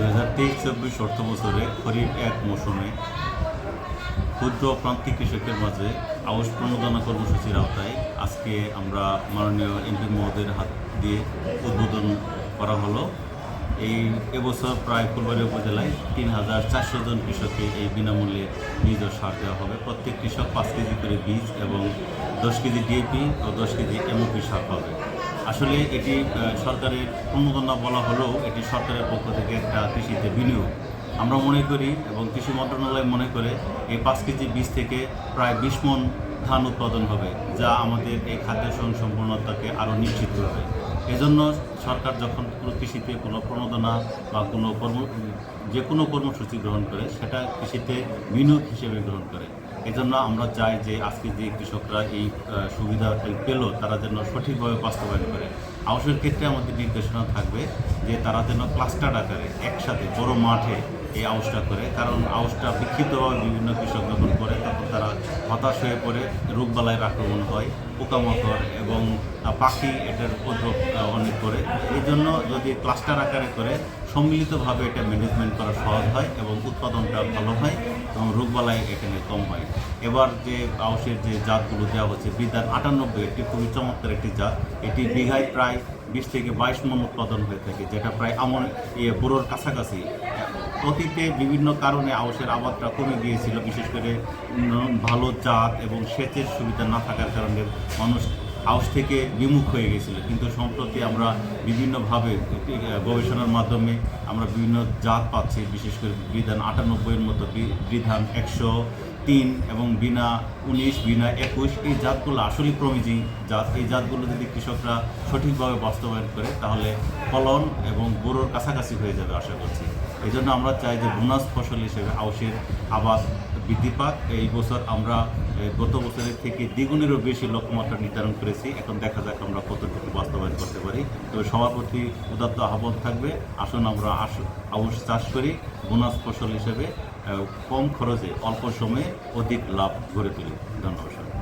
দু হাজার তেইশ চব্বিশ অর্থ বছরে খরিফ এক মৌসুমে ক্ষুদ্র প্রান্তিক কৃষকের মাঝে আউশ প্রণোদনা কর্মসূচির আওতায় আজকে আমরা মাননীয় এমপি মহোদয়ের হাত দিয়ে উদ্বোধন করা হলো। এই এবছর প্রায় ফুলবাড়ি উপজেলায় তিন হাজার চারশো জন কৃষককে এই বিনামূল্যে বীজ ও সার দেওয়া হবে। প্রত্যেক কৃষক পাঁচ কেজি করে বীজ এবং দশ কেজি ডিএপি ও দশ কেজি এমওপি সার পাবে। আসলে এটি সরকারের প্রণোদনা বলা হলেও এটি সরকারের পক্ষ থেকে একটা কৃষিতে বিনিয়োগ। আমরা মনে করি এবং কৃষি মন্ত্রণালয় মনে করে এই পাঁচ কেজি বীজ থেকে প্রায় বিশ মন ধান উৎপাদন হবে, যা আমাদের এই খাদ্য সম্পূর্ণতাকে আরও নিশ্চিত করবে। এজন্য সরকার যখন কোনো কৃষিতে কোনো প্রণোদনা বা কোনো কর্ম, যে কোনো কর্মসূচি গ্রহণ করে, সেটা কৃষিতে বিনিয়োগ হিসেবে গ্রহণ করে। এজন্য আমরা চাই যে আজকে যে কৃষকরা এই সুবিধা পেল, তারা যেন সঠিকভাবে বাস্তবায়ন করে। আউশের ক্ষেত্রে আমাদের নির্দেশনা থাকবে যে তারা যেন ক্লাস্টার আকারে একসাথে বড় মাঠে এই আউশটা করে। কারণ আউশটা বিক্ষিপ্তভাবে বিভিন্ন কৃষক হতাশ হয়ে পড়ে রোগবালাইয়ের আক্রমণ হয়, পোকামাকড় এবং পাখি এটার উপদ্রব অনেক করে। এই জন্য যদি ক্লাস্টার আকারে করে, সম্মিলিতভাবে এটা ম্যানেজমেন্ট করা সহজ হয় এবং উৎপাদনটা ভালো হয় এবং রোগবালাই এখানে কম হয়। এবার যে আউশের যে জাতগুলো দেওয়া হচ্ছে বিধান আটানব্বই একটি খুবই চমৎকার একটি জাত। এটি বিঘায় প্রায় বিশ থেকে বাইশ মন উৎপাদন হয়ে থাকে, যেটা প্রায় আমন ইয়ে বুড়োর কাছাকাছি অতীতে বিভিন্ন কারণে আউশের আবাদটা কমে গিয়েছিল, বিশেষ করে ভালো জাত এবং সেচের সুবিধা না থাকার কারণে মানুষ আউশ থেকে বিমুখ হয়ে গেছিল। কিন্তু সম্প্রতি আমরা বিভিন্নভাবে গবেষণার মাধ্যমে আমরা বিভিন্ন জাত পাচ্ছি, বিশেষ করে বিধান আটানব্বইয়ের মতো বিধান একশো তিন এবং বিনা উনিশ, বিনা একুশ এই জাতগুলো আসলে প্রমিজিং জাত। এই জাতগুলো যদি কৃষকরা সঠিকভাবে বাস্তবায়ন করে, তাহলে ফলন এবং গরুর কাছাকাছি হয়ে যাবে আশা করছি। এই জন্য আমরা চাই যে বোনাস ফসল হিসেবে আউশের আবাদ বৃদ্ধি পাক এই বছর আমরা গত বছরের থেকে দ্বিগুণেরও বেশি লক্ষ্যমাত্রা নির্ধারণ করেছি। এখন দেখা যাক আমরা কতটুকু বাস্তবায়ন করতে পারি। তবে সবার প্রতি উদাত্ত আহ্বান থাকবে, আসুন আমরা আউশ চাষ করি, বোনাস ফসল হিসেবে কম খরচে, অল্প সময়ে অধিক লাভ গড়ে তুলি। ধন্যবাদ সবাইকে।